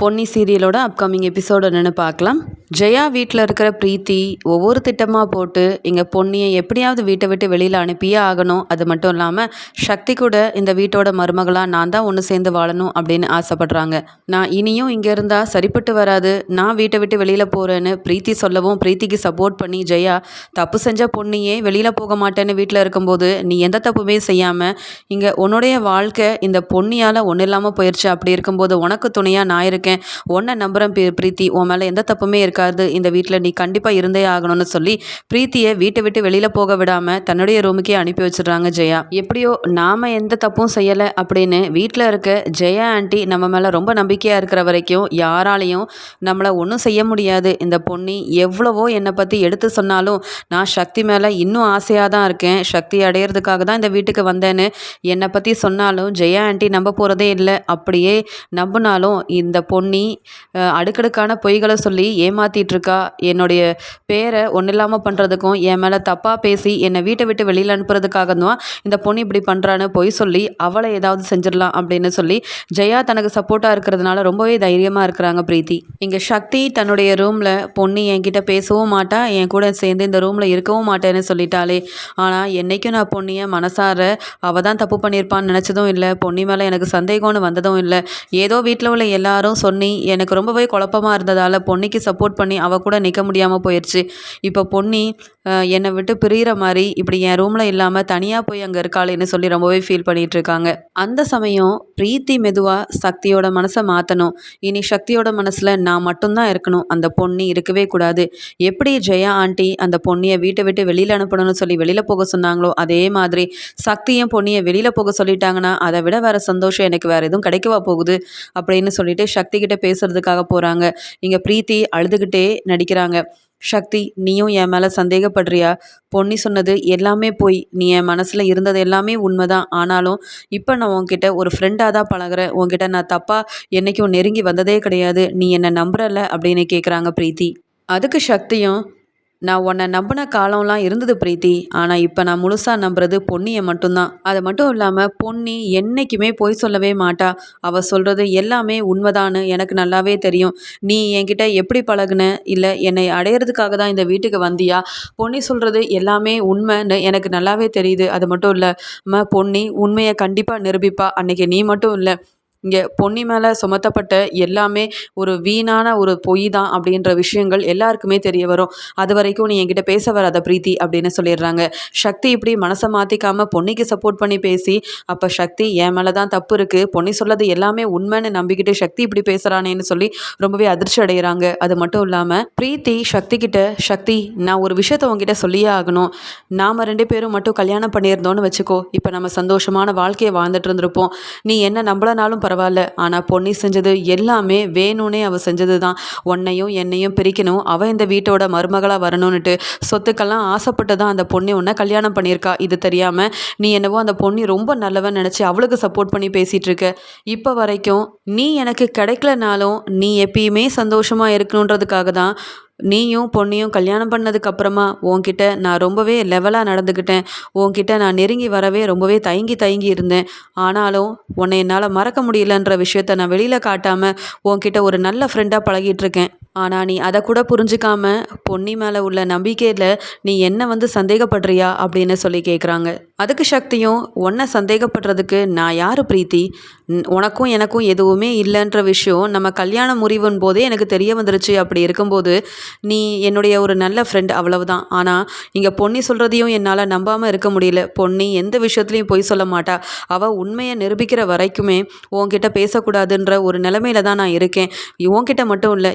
Ponni சீரியலோட upcoming episode என்னென்னு பார்க்கலாம். ஜெயா வீட்டில் இருக்கிற பிரீத்தி ஒவ்வொரு திட்டமாக போட்டு இங்கே பொன்னியை எப்படியாவது வீட்டை விட்டு வெளியில் அனுப்பியே ஆகணும். அது மட்டும் இல்லாமல் சக்தி கூட இந்த வீட்டோட மருமகளாக நான் தான் ஒன்று சேர்ந்து வாழணும் அப்படின்னு ஆசைப்படுறாங்க. நான் இனியும் இங்கே இருந்தால் சரிப்பட்டு வராது. நான் வீட்டை விட்டு வெளியில் போகிறேன்னு பிரீத்தி சொல்லவும் பிரீத்திக்கு சப்போர்ட் பண்ணி ஜெயா தப்பு செஞ்ச பொன்னியே வெளியில் போக மாட்டேன்னு வீட்டில் இருக்கும்போது நீ எந்த தப்புமே செய்யாமல் இங்கே உன்னுடைய வாழ்க்கை இந்த பொன்னியால் ஒன்றும் இல்லாமல் போயிடுச்சு அப்படி இருக்கும்போது உனக்கு துணையாக நான் இருக்கேன். உன்னை நம்புகிறேன் பிரீத்தி. உன் மேலே எந்த தப்புமே இருக்காது. இந்த வீட்டில் நீ கண்டிப்பாக இருந்தே ஆகணும்னு சொல்லி பிரீத்தியை வீட்டை விட்டு வெளியில் போக விடாமல் தன்னுடைய ரூமுக்கே அனுப்பி வச்சிடுறாங்க ஜெயா. எப்படியோ நாம் எந்த தப்பும் செய்யலை அப்படின்னு வீட்டில் இருக்க ஜெயா ஆண்டி நம்ம மேலே ரொம்ப நம்பிக்கையாக இருக்கிற வரைக்கும் யாராலையும் நம்மளை ஒன்றும் செய்ய முடியாது. இந்த பொண்ணி எவ்வளவோ என்னை பற்றி எடுத்து சொன்னாலும் நான் சக்தி மேலே இன்னும் ஆசையாக தான் இருக்கேன். சக்தி அடையிறதுக்காக தான் இந்த வீட்டுக்கு வந்தேன்னு என்னை பற்றி சொன்னாலும் ஜெயா ஆண்டி நம்ப போகிறதே இல்லை. அப்படியே நம்பினாலும் இந்த பொன்னி அடுக்கடுக்கான பொய்களை சொல்லி ஏமாத்திட்டு என்னுடைய பேரை ஒன்றும் இல்லாமல் பண்ணுறதுக்கும் என் மேலே தப்பாக பேசி என்னை வீட்டை விட்டு வெளியில் அனுப்புறதுக்காக தான் இந்த பொண்ணு இப்படி பண்ணுறான்னு பொய் சொல்லி அவளை ஏதாவது செஞ்சிடலாம் அப்படின்னு சொல்லி ஜெயா தனக்கு சப்போர்ட்டாக இருக்கிறதுனால ரொம்பவே தைரியமாக இருக்கிறாங்க பிரீத்தி. இங்கே சக்தி தன்னுடைய ரூமில் பொண்ணு என்கிட்ட பேசவும் மாட்டா என் கூட சேர்ந்து இந்த ரூமில் இருக்கவும் மாட்டேன்னு சொல்லிட்டாளே. ஆனால் என்னைக்கும் நான் பொண்ணியை மனசார அவள் தான் தப்பு பண்ணியிருப்பான்னு நினச்சதும் இல்லை பொண்ணி மேலே எனக்கு சந்தேகம்னு வந்ததும் இல்லை. ஏதோ வீட்டில் உள்ள எல்லாரும் சொல்லி எனக்கு ரொம்பவே குழப்பமாக இருந்ததால் பொன்னிக்கு சப்போர்ட் பண்ணி அவள் கூட நிற்க முடியாமல் போயிடுச்சு இப்போ பொன்னி என்னை விட்டு பிரியிற மாதிரி இப்படி என் ரூமில் இல்லாமல் தனியாக போய் அங்கே இருக்காளேன்னு சொல்லி ரொம்பவே ஃபீல் பண்ணிகிட்ருக்காங்க அந்த சமயம் பிரீத்தி மெதுவாக சக்தியோட மனசை மாற்றணும் இனி சக்தியோட மனசில் நான் மட்டும்தான் இருக்கணும். அந்த பொண்ணு இருக்கவே கூடாது. எப்படி ஜெயா ஆண்டி அந்த பொண்ணியை வீட்டை விட்டு வெளியில் அனுப்பணும்னு சொல்லி வெளியில் போக சொன்னாங்களோ அதே மாதிரி சக்தியும் பொன்னியை வெளியில் போக சொல்லிட்டாங்கன்னா அதை விட வேறு சந்தோஷம் எனக்கு வேறு எதுவும் கிடைக்கவா போகுது அப்படின்னு சொல்லிட்டு சக்தி கிட்ட பேசுறதுக்காக போகிறாங்க இங்கே பிரீத்தி அழுதுகிட்டே நடிக்கிறாங்க. சக்தி நீயும் என் மேலே சந்தேகப்படுறியா? பொன்னி சொன்னது எல்லாமே போய். நீ என் மனசில் இருந்தது எல்லாமே உண்மைதான். ஆனாலும் இப்போ நான் உன்கிட்ட ஒரு ஃப்ரெண்டாக தான் பழகுறேன். உன்கிட்ட நான் தப்பாக என்றைக்கும் நெருங்கி வந்ததே கிடையாது. நீ என்னை நம்புறல அப்படின்னு கேட்குறாங்க பிரீத்தி. அதுக்கு சக்தியும் நான் உன்னை நம்பின காலம்லாம் இருந்தது பிரீத்தி. ஆனால் இப்போ நான் முழுசாக நம்புறது பொன்னியை மட்டும்தான். அது மட்டும் இல்லாமல் பொன்னி என்றைக்குமே பொய் சொல்லவே மாட்டா. அவள் சொல்கிறது எல்லாமே உண்மைதான்னு எனக்கு நல்லாவே தெரியும். நீ என்கிட்ட எப்படி பழகுன? இல்லை என்னை அடையிறதுக்காக தான் இந்த வீட்டுக்கு வந்தியா? பொன்னி சொல்கிறது எல்லாமே உண்மைன்னு எனக்கு நல்லாவே தெரியுது. அது மட்டும் இல்லை அம்மா பொன்னி உண்மையை கண்டிப்பாக நிரூபிப்பா. அன்னைக்கு நீ மட்டும் இல்லை. இங்கே பொன்னி மேலே சுமத்தப்பட்ட எல்லாமே ஒரு வீணான ஒரு பொய் தான் அப்படின்ற விஷயங்கள் எல்லாருக்குமே தெரிய வரும். அது வரைக்கும் நீ என்கிட்ட பேச வராத பிரீத்தி அப்படின்னு சொல்லிடுறாங்க. சக்தி இப்படி மனசை மாற்றிக்காம பொன்னிக்கு சப்போர்ட் பண்ணி பேசி அப்போ சக்தி என் மேலே தான் தப்பு இருக்குது பொன்னி சொல்லது எல்லாமே உண்மைன்னு நம்பிக்கிட்டு சக்தி இப்படி பேசுகிறானேன்னு சொல்லி ரொம்பவே அதிர்ச்சி அடைகிறாங்க. அது மட்டும் இல்லாமல் பிரீத்தி சக்தி கிட்ட சக்தி நான் ஒரு விஷயத்த உங்ககிட்ட சொல்லியே ஆகணும். நாம் ரெண்டு பேரும் மட்டும் கல்யாணம் பண்ணியிருந்தோன்னு வச்சுக்கோ. இப்போ நம்ம சந்தோஷமான வாழ்க்கையை வாழ்ந்துட்டு இருந்திருப்போம். நீ என்ன நம்பலனாலும் பரவாயில்ல. பரவாயில்ல. ஆனால் பொன்னி செஞ்சது எல்லாமே வேணும்னே அவள் செஞ்சது தான் உன்னையும் என்னையும் பிரிக்கணும். அவள் இந்த வீட்டோட மருமகளாக வரணும்னுட்டு சொத்துக்கெல்லாம் ஆசைப்பட்டு தான் அந்த பொண்ணை உன்னை கல்யாணம் பண்ணியிருக்கா. இது தெரியாமல் நீ என்னவோ அந்த பொண்ணி ரொம்ப நல்லவன் நினச்சி அவளுக்கு சப்போர்ட் பண்ணி பேசிகிட்டு இருக்க இப்போ வரைக்கும் நீ எனக்கு கிடைக்கலனாலும் நீ எப்பயுமே சந்தோஷமாக இருக்கணுன்றதுக்காக தான் நீயும் பொண்ணையும் கல்யாணம் பண்ணதுக்கு அப்புறமா உன்கிட்ட நான் ரொம்பவே லெவலாக நடந்துக்கிட்டேன். உன்கிட்ட நான் நெருங்கி வரவே ரொம்பவே தயங்கி தயங்கி இருந்தேன். ஆனாலும் உன்னை என்னால் மறக்க முடியலன்ற விஷயத்த நான் வெளியில் காட்டாமல் உன்கிட்ட ஒரு நல்ல ஃப்ரெண்டாக பழகிட்டு இருக்கேன். ஆனால் நீ அதை கூட புரிஞ்சுக்காம பொன்னி மேலே உள்ள நம்பிக்கையில் நீ என்ன வந்து சந்தேகப்படுறியா அப்படின்னு சொல்லி கேட்குறாங்க அதுக்கு சக்தியும் உன்னை சந்தேகப்படுறதுக்கு நான் யார் பிரீத்தி? உனக்கும் எனக்கும் எதுவுமே இல்லைன்ற விஷயம் நம்ம கல்யாண முறிவின் போதே எனக்கு தெரிய வந்துருச்சு. அப்படி இருக்கும்போது நீ என்னுடைய ஒரு நல்ல ஃப்ரெண்ட் அவ்வளவுதான். ஆனால் இங்கே பொன்னி சொல்கிறதையும் என்னால் நம்பாமல் இருக்க முடியல. பொன்னி எந்த விஷயத்துலையும் பொய் சொல்ல மாட்டா. அவள் உண்மையை நிரூபிக்கிற வரைக்குமே உன்கிட்ட பேசக்கூடாதுன்ற ஒரு நிலமையில தான் நான் இருக்கேன். உன்கிட்ட மட்டும் இல்லை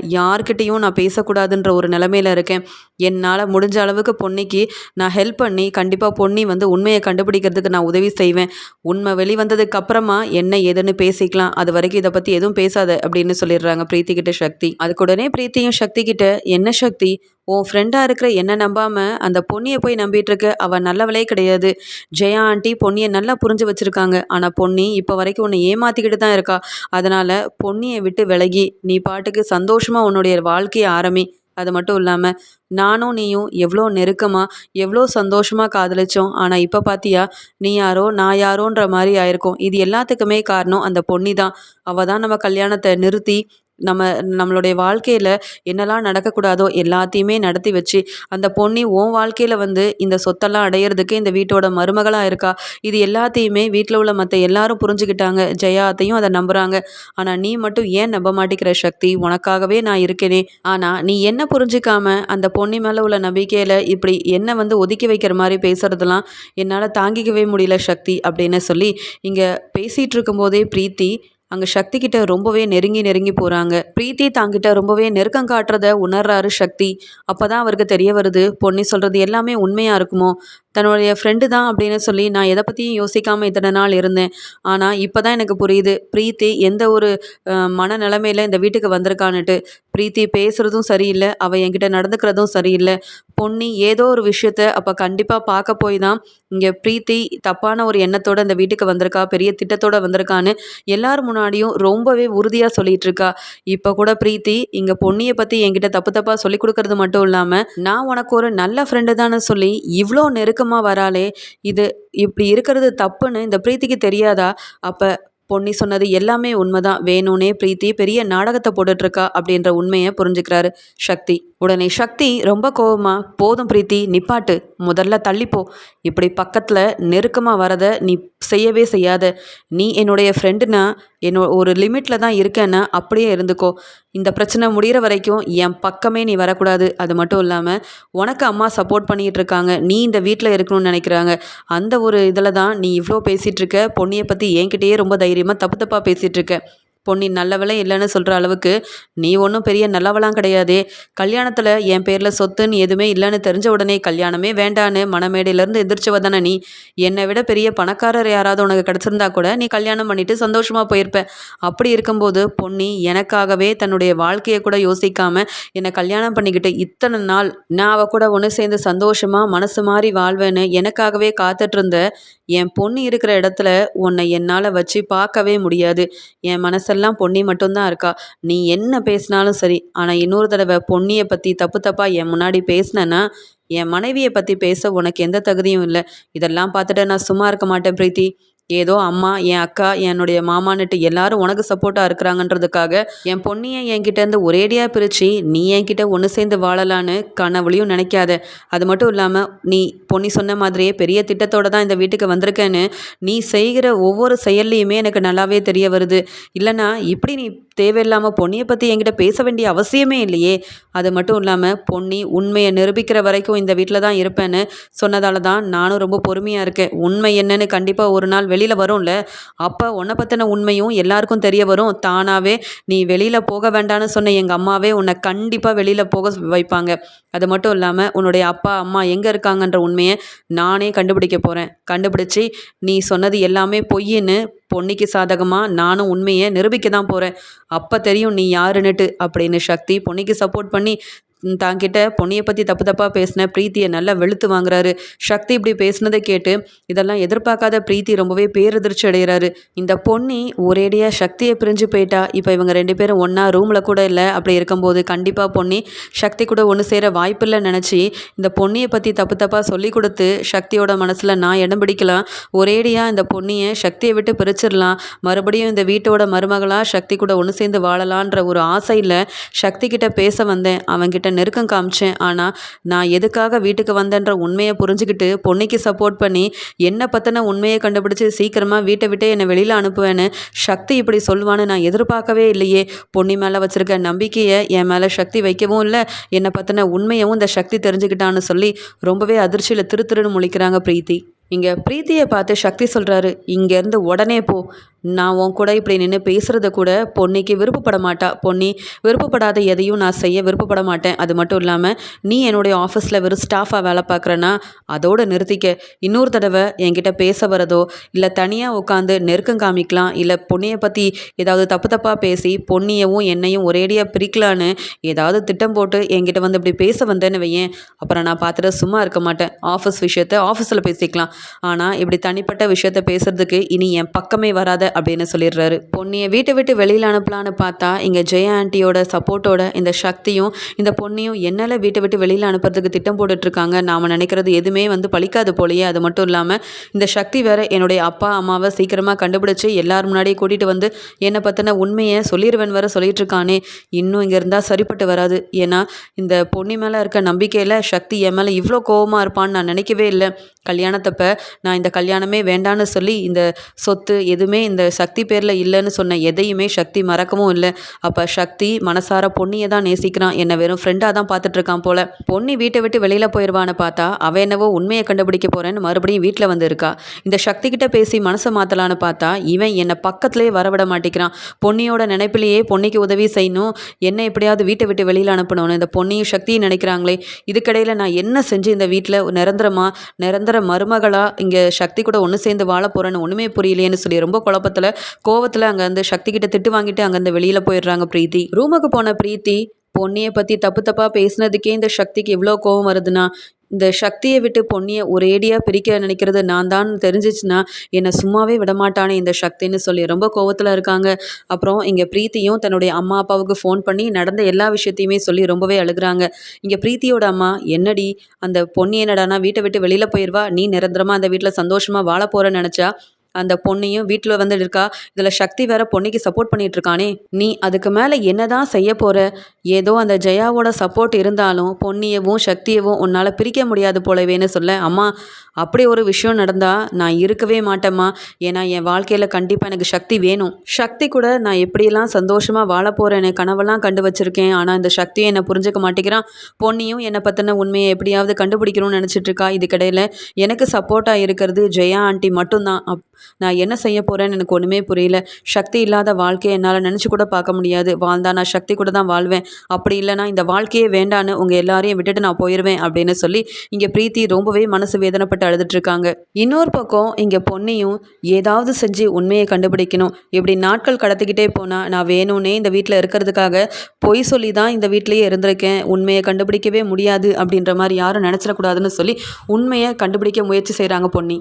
யார்கிட்டேயும் நான் பேசக்கூடாதுன்ற ஒரு நிலமையில இருக்கேன். என்னால் முடிஞ்ச அளவுக்கு பொன்னிக்கு நான் ஹெல்ப் பண்ணி கண்டிப்பாக பொன்னி வந்து உண்மையை கண்டுபிடிக்கிறதுக்கு நான் உதவி செய்வேன். உண்மை வெளிவந்ததுக்கு அப்புறமா என்ன ஏதுன்னு பேசிக்கலாம். அது வரைக்கும் இதை பற்றி எதுவும் பேசாத அப்படின்னு சொல்லிடுறாங்க பிரீத்தி கிட்ட சக்தி. அதுக்கு உடனே பிரீத்தியும் சக்தி கிட்ட என்ன சக்தி? உன் ஃப்ரெண்டாக இருக்கிற என்ன நம்பாமல் அந்த பொன்னியை போய் நம்பிட்டு இருக்க அவள் நல்லவளே கிடையாது. ஜெயா ஆண்டி பொன்னியை நல்லா புரிஞ்சு வச்சுருக்காங்க. ஆனால் பொன்னி இப்போ வரைக்கும் உன்னை ஏமாற்றிக்கிட்டு தான் இருக்கா. அதனால் பொன்னியை விட்டு விலகி நீ பாட்டுக்கு சந்தோஷமாக உன்னுடைய வாழ்க்கையை ஆரம்பி. அது மட்டும் இல்லாமல் நானும் நீயும் எவ்வளோ நெருக்கமாக எவ்வளோ சந்தோஷமாக காதலிச்சோம். ஆனால் இப்போ பார்த்தியா நீ யாரோ நான் யாரோன்ற மாதிரி ஆயிருக்கும். இது எல்லாத்துக்குமே காரணம் அந்த பொன்னி தான் அவள் தான் நம்ம கல்யாணத்தை நிறுத்தி நம்ம நம்மளுடைய வாழ்க்கையில் என்னெல்லாம் நடக்கக்கூடாதோ எல்லாத்தையுமே நடத்தி வச்சு அந்த பொண்ணி உன் வாழ்க்கையில் வந்து இந்த சொத்தெல்லாம் அடையிறதுக்கு இந்த வீட்டோட மருமகளாக இருக்கா? இது எல்லாத்தையுமே வீட்டில் உள்ள மற்ற எல்லாரும் புரிஞ்சுக்கிட்டாங்க. ஜெயாத்தையும் அதை நம்புகிறாங்க ஆனால் நீ மட்டும் ஏன் நம்ப மாட்டேங்கிற சக்தி? உனக்காகவே நான் இருக்கேனே. ஆனால் நீ என்ன புரிஞ்சுக்காம அந்த பொண்ணி மேலே உள்ள நம்பிக்கையில் இப்படி என்ன வந்து ஒதுக்கி வைக்கிற மாதிரி பேசுகிறதெல்லாம் என்னால் தாங்கிக்கவே முடியல சக்தி அப்படின்னு சொல்லி இங்கே பேசிகிட்டு இருக்கும்போதே பிரீத்தி அங்கே சக்தி கிட்ட ரொம்பவே நெருங்கி நெருங்கி போகிறாங்க பிரீத்தி தாங்கிட்ட ரொம்பவே நெருக்கம் காட்டுறத உணர்றாரு சக்தி. அப்போ தான் அவருக்கு தெரிய வருது பொன்னி சொல்கிறது எல்லாமே உண்மையாக இருக்குமோ? தன்னுடைய ஃப்ரெண்டு தான் அப்படின்னு சொல்லி நான் எதை பற்றியும் யோசிக்காமல் இத்தனை நாள் இருந்தேன். ஆனால் இப்போ தான் எனக்கு புரியுது. ப்ரீத்தி எந்த ஒரு மன நிலமையில் இந்த வீட்டுக்கு வந்திருக்கான்னுட்டு. ப்ரீத்தி பேசுகிறதும் சரியில்லை. அவள் என்கிட்ட நடந்துக்கிறதும் சரியில்லை. பொன்னி ஏதோ ஒரு விஷயத்த அப்போ கண்டிப்பாக பார்க்க போய் தான் இங்கே ப்ரீத்தி தப்பான ஒரு எண்ணத்தோடு இந்த வீட்டுக்கு வந்திருக்கா பெரிய திட்டத்தோடு வந்திருக்கான்னு எல்லார் முன்னாடியும் ரொம்பவே உறுதியாக சொல்லிகிட்டு இருக்கா. இப்போ கூட ப்ரீத்தி இங்கே பொன்னியை பற்றி என்கிட்ட தப்பு தப்பாக சொல்லி கொடுக்கறது மட்டும் இல்லாமல் நான் உனக்கு ஒரு நல்ல ஃப்ரெண்டு தானே சொல்லி இவ்வளோ நெருக்கமாக வராளே இது இப்படி இருக்கிறது தப்புன்னு இந்த பிரீத்திக்கு தெரியாதா? அப்போ பொன்னி சொன்னது எல்லாமே உண்மைதான். வேணும்னே பிரீத்தி பெரிய நாடகத்தை போட்டுட்ருக்கா அப்படின்ற உண்மையை புரிஞ்சுக்கிறாரு சக்தி. உடனே சக்தி ரொம்ப கோவமா? போதும் பிரீத்தி நிப்பாட்டு. முதல்ல தள்ளிப்போ. இப்படி பக்கத்தில் நெருக்கமாக வரதை நீ செய்யவே செய்யாத. நீ என்னுடைய ஃப்ரெண்டுனா என்னோ ஒரு லிமிட்டில் தான் இருக்கேன்னா அப்படியே இருந்துக்கோ. இந்த பிரச்சனை முடிகிற வரைக்கும் என் பக்கமே நீ வரக்கூடாது. அது மட்டும் இல்லாமல் உனக்கு அம்மா சப்போர்ட் பண்ணிகிட்டு இருக்காங்க. நீ இந்த வீட்டில் இருக்கணும்னு நினைக்கிறாங்க. அந்த ஒரு இதில் தான் நீ இவ்வளோ பேசிகிட்டு இருக்க. பொண்ணியை பற்றி என்கிட்டயே ரொம்ப தைரியமாக தப்பு தப்பாக பேசிகிட்டு இருக்க. பொன்னி நல்லவளே இல்லைன்னு சொல்கிற அளவுக்கு நீ ஒன்றும் பெரிய நல்லவளாம் கிடையாதே. கல்யாணத்தில் என் பேரில் சொத்துன்னு எதுவுமே இல்லைன்னு தெரிஞ்ச உடனே கல்யாணமே வேண்டான்னு மனமேடையிலேருந்து எதிர்ச்சவ தானே நீ. என்னை விட பெரிய பணக்காரர் யாராவது உனக்கு கிடச்சிருந்தா கூட நீ கல்யாணம் பண்ணிட்டு சந்தோஷமாக போயிருப்ப. அப்படி இருக்கும்போது பொன்னி எனக்காகவே தன்னுடைய வாழ்க்கையை கூட யோசிக்காமல் என்னை கல்யாணம் பண்ணிக்கிட்டு இத்தனை நாள் நான் அவள் கூட ஒன்று சேர்ந்து சந்தோஷமாக மனசு மாதிரி வாழ்வேன்னு எனக்காகவே காத்துட்ருந்த என் பொண்ணு இருக்கிற இடத்துல உன்னை என்னால் வச்சு பார்க்கவே முடியாது. என் மனசெல்லாம் பொன்னி மட்டும்தான் இருக்கா? நீ என்ன பேசினாலும் சரி. ஆனால் இன்னொரு தடவை பொன்னியை பற்றி தப்பு தப்பாக என் முன்னாடி பேசினேன்னா என் மனைவியை பற்றி பேச உனக்கு எந்த தகுதியும் இல்லை. இதெல்லாம் பார்த்துட்டு நான் சும்மா இருக்க மாட்டேன் பிரீத்தி. ஏதோ அம்மா என் அக்கா என்னுடைய மாமான்னுட்டு எல்லாரும் உனக்கு சப்போர்ட்டாக இருக்கிறாங்கன்றதுக்காக என் பொண்ணியை என்கிட்டேருந்து ஒரேடியாக பிரித்து நீ என்கிட்ட ஒன்று சேர்ந்து வாழலான்னு கனவுலையும் நினைக்காத. அது மட்டும் இல்லாமல் நீ பொன்னி சொன்ன மாதிரியே பெரிய திட்டத்தோடு தான் இந்த வீட்டுக்கு வந்திருக்கேன்னு நீ செய்கிற ஒவ்வொரு செயல்லையுமே எனக்கு நல்லாவே தெரிய வருது. இல்லைனா இப்படி நீ தேவையில்லாமல் பொன்னியை பற்றி என்கிட்ட பேச வேண்டிய அவசியமே இல்லையே. அது மட்டும் இல்லாமல் பொன்னி உண்மையை நிரூபிக்கிற வரைக்கும் இந்த வீட்டில் தான் இருப்பேன்னு சொன்னதால தான் நானும் ரொம்ப பொறுமையாக இருக்கேன். உண்மை என்னன்னு கண்டிப்பாக ஒரு நாள் வெளியில் வரும்ல. அப்போ உன்னை பற்றின உண்மையும் எல்லாருக்கும் தெரிய வரும். தானாகவே நீ வெளியில் போக வேண்டான்னு சொன்ன எங்கள் அம்மாவே உன்னை கண்டிப்பாக வெளியில் போக வைப்பாங்க. அது மட்டும் இல்லாமல் உன்னுடைய அப்பா அம்மா எங்கே இருக்காங்கன்ற உண்மையை நானே கண்டுபிடிக்க போகிறேன் கண்டுபிடிச்சி நீ சொன்னது எல்லாமே பொய்ன்னு பொன்னிக்கு சாதகமாக நானும் உண்மையை நிரூபிக்க தான் போகிறேன் அப்போ தெரியும் நீ யாருன்னுட்டு அப்படின்னு சக்தி பொன்னிக்கு சப்போர்ட் பண்ணி தாங்கிட்ட பொன்னியை பற்றி தப்பு தப்பாக பேசின பிரீத்தியை நல்லா வெளுத்து வாங்குறாரு. சக்தி இப்படி பேசினதை கேட்டு இதெல்லாம் எதிர்பார்க்காத பிரீத்தி ரொம்பவே பேரதிர்ச்சி அடைகிறாரு. இந்த பொன்னி ஒரேடியாக சக்தியை பிரிஞ்சு போயிட்டா. இப்போ இவங்க ரெண்டு பேரும் ஒன்றா ரூமில் கூட இல்லை. அப்படி இருக்கும்போது கண்டிப்பாக பொன்னி சக்தி கூட ஒன்று சேர வாய்ப்பில்லை நினச்சி இந்த பொன்னியை பற்றி தப்பு தப்பாக சொல்லி கொடுத்து சக்தியோட மனசில் நான் இடம் பிடிக்கலாம். ஒரேடியாக இந்த பொன்னியை சக்தியை விட்டு பிரிச்சிடலாம். மறுபடியும் இந்த வீட்டோட மருமகளாக சக்தி கூட ஒன்று சேர்ந்து வாழலான்ற ஒரு ஆசையில் சக்தி கிட்ட பேச வந்தேன். அவங்கிட்ட நெருக்கம் காமிச்சேன். ஆனால் நான் எதுக்காக வீட்டுக்கு வந்தேன்ற உண்மையை புரிஞ்சுக்கிட்டு பொன்னிக்கு சப்போர்ட் பண்ணி என்னை பற்றின உண்மையை கண்டுபிடிச்சி சீக்கிரமாக வீட்டை விட்டே என்னை வெளியில் அனுப்புவேன்னு சக்தி இப்படி சொல்வான்னு நான் எதிர்பார்க்கவே இல்லையே. பொன்னி மேலே வச்சுருக்க நம்பிக்கையை என் மேலே சக்தி வைக்கவும் இல்லை என்னை பற்றின உண்மையவும் இந்த சக்தி தெரிஞ்சுக்கிட்டான்னு சொல்லி ரொம்பவே அதிர்ச்சியில் திரு திருன்னு முழிக்கிறாங்க பிரீத்தி. இங்கே பிரீத்தியை பார்த்து சக்தி சொல்கிறாரு இங்கேருந்து உடனே போ. நான் உன் கூட இப்படி நின்று பேசுகிறத கூட பொன்னிக்கு விருப்பப்பட மாட்டா. பொன்னி விருப்பப்படாத எதையும் நான் செய்ய விருப்பப்பட மாட்டேன். அது மட்டும் இல்லாமல் நீ என்னுடைய ஆஃபீஸில் வெறும் ஸ்டாஃபாக வேலை பார்க்குறேன்னா அதோடு நிறுத்திக்க. இன்னொரு தடவை என்கிட்ட பேச வரதோ இல்லை தனியாக உட்காந்து நெருக்கம் காமிக்கலாம் இல்லை பொன்னியை பற்றி ஏதாவது தப்பு தப்பாக பேசி பொன்னியவும் என்னையும் ஒரேடியாக பிரிக்கலான்னு ஏதாவது திட்டம் போட்டு என்கிட்ட வந்து இப்படி பேச வந்தேன்னு வையேன். அப்புறம் நான் பார்த்துட்டு சும்மா இருக்க மாட்டேன். ஆஃபீஸ் விஷயத்த ஆஃபீஸில் பேசிக்கலாம். ஆனால் இப்படி தனிப்பட்ட விஷயத்த பேசுகிறதுக்கு இனி என் பக்கமே வராத அப்படின்னு சொல்லிடுறாரு. பொன்னியை வீட்டை விட்டு வெளியில் அனுப்பலான்னு பார்த்தா இங்கே ஜெயா ஆண்டியோட சப்போர்ட்டோட இந்த சக்தியும் இந்த பொண்ணையும் என்னால் வீட்டை விட்டு வெளியில் அனுப்புறதுக்கு திட்டம் போட்டுட்ருக்காங்க. நாம் நினைக்கிறது எதுவுமே வந்து பழிக்காது போலயே. அது மட்டும் இல்லாமல் இந்த சக்தி வேற என்னுடைய அப்பா அம்மாவை சீக்கிரமாக கண்டுபிடிச்சி எல்லார் முன்னாடியே கூட்டிகிட்டு வந்து என்னை பற்றின உண்மையை சொல்லிடுவேன் வேற சொல்லிட்டு இருக்கானே இன்னும் இங்கே இருந்தால் சரிப்பட்டு வராது. ஏன்னா இந்த பொன்னி மேலே இருக்க நம்பிக்கையில் சக்தி என் மேலே இவ்வளோ கோவமாக இருப்பான்னு நான் நினைக்கவே இல்லை. கல்யாணத்தப்ப நான் இந்த கல்யாணமே வேண்டான்னு சொல்லி இந்த சொத்து எதுவுமே இந்த சக்தி பேரில் இல்லைன்னு சொன்ன எதையுமே சக்தி மறக்கவும் இல்லை. அப்போ சக்தி மனசார பொன்னியை தான் நேசிக்கிறான். என்னை வெறும் ஃப்ரெண்டாக தான் பார்த்துட்ருக்கான் போல. பொன்னி வீட்டை விட்டு வெளியில் போயிடுவான்னு பார்த்தா அவ என்னவோ உண்மையை கண்டுபிடிக்க போகிறேன்னு மறுபடியும் வீட்டில் வந்து இருக்கா இந்த சக்தி கிட்ட பேசி மனசை மாற்றலான்னு பார்த்தா இவன் என்னை பக்கத்துலேயே வரவிட மாட்டேங்கிறான். பொன்னியோட நினைப்பிலேயே பொன்னிக்கு உதவி செய்யணும். என்னை எப்படியாவது வீட்டை விட்டு வெளியில் அனுப்பணும்னு இந்த பொன்னியும் சக்தியும் நினைக்கிறாங்களே. இதுக்கடையில் நான் என்ன செஞ்சு இந்த வீட்டில் நிரந்தரமாக நிரந்தர மருமகளாக இங்கே சக்தி கூட ஒன்று சேர்ந்து வாழ போகிறேன்னு ஒன்றுமே புரியலையேன்னு சொல்லி ரொம்ப குழப்பத்தில் கோவத்தில் அங்கேருந்து சக்தி கிட்ட திட்டு வாங்கிட்டு அங்கேருந்து வெளியில் போயிடுறாங்க பிரீத்தி. ரூமுக்கு போன பிரீத்தி பொன்னியை பற்றி தப்பு தப்பாக பேசினதுக்கே இந்த சக்திக்கு இவ்வளோ கோவம் வருதுன்னா இந்த சக்தியை விட்டு பொன்னியை ஒரேடியாக பிரிக்க நினைக்கிறது நான் தான் தெரிஞ்சிச்சுன்னா என்னை சும்மாவே விடமாட்டானே இந்த சக்தின்னு சொல்லி ரொம்ப கோவத்தில் இருக்காங்க. அப்புறம் இங்கே பிரீத்தியும் தன்னுடைய அம்மா அப்பாவுக்கு ஃபோன் பண்ணி நடந்த எல்லா விஷயத்தையுமே சொல்லி ரொம்பவே அழுகுறாங்க. இங்கே பிரீத்தியோட அம்மா என்னடி அந்த பொன்னி என்னடானா வீட்டை விட்டு வெளியில் போயிடுவா நீ நிரந்தரமாக அந்த வீட்டில் சந்தோஷமாக வாழ போகிறேன்னு நினச்சா அந்த பொண்ணையும் வீட்டில் வந்து இருக்கா? இதில் சக்தி வேற பொண்ணுக்கு சப்போர்ட் பண்ணிட்டு இருக்கானே. நீ அதுக்கு மேலே என்னதான் செய்ய போற? ஏதோ அந்த ஜெயாவோட சப்போர்ட் இருந்தாலும் பொன்னியவும் சக்தியவும் உன்னால் பிரிக்க முடியாது போலவேன்னு சொல்ல. அம்மா அப்படி ஒரு விஷயம் நடந்தால் நான் இருக்கவே மாட்டேம்மா. ஏன்னா என் வாழ்க்கையில் கண்டிப்பாக எனக்கு சக்தி வேணும். சக்தி கூட நான் எப்படியெல்லாம் சந்தோஷமாக வாழ போகிறேன் கனவெல்லாம் கண்டு வச்சுருக்கேன். ஆனால் இந்த சக்தியை என்னை புரிஞ்சுக்க மாட்டேங்கிறான். பொன்னியும் என்னை பற்றின உண்மையை எப்படியாவது கண்டுபிடிக்கணும்னு நினச்சிட்டு இருக்கா. இதுக்கிடையில் எனக்கு சப்போர்ட்டாக இருக்கிறது ஜெயா ஆண்டி மட்டும்தான். அப் நான் என்ன செய்ய போகிறேன்னு எனக்கு ஒன்றுமே புரியல. சக்தி இல்லாத வாழ்க்கையை என்னால் நினச்சி கூட பார்க்க முடியாது. வாழ்ந்தா நான் சக்தி கூட தான் வாழ்வேன். அப்படி இல்லைனா இந்த வாழ்க்கையே வேண்டான்னு உங்கள் எல்லாரையும் விட்டுட்டு நான் போயிடுவேன் அப்படின்னு சொல்லி இங்கே பிரீத்தி ரொம்பவே மனசு வேதனைப்பட்டு அழுதுட்ருக்காங்க இன்னொரு பக்கம் இங்கே பொண்ணையும் ஏதாவது செஞ்சு உண்மையை கண்டுபிடிக்கணும். இப்படி நாட்கள் கடத்திக்கிட்டே போனால் நான் வேணும்னே இந்த வீட்டில் இருக்கிறதுக்காக பொய் சொல்லி தான் இந்த வீட்டிலேயே இருந்திருக்கேன். உண்மையை கண்டுபிடிக்கவே முடியாது அப்படின்ற மாதிரி யாரும் நினச்சிடக்கூடாதுன்னு சொல்லி உண்மையை கண்டுபிடிக்க முயற்சி செய்கிறாங்க பொன்னி.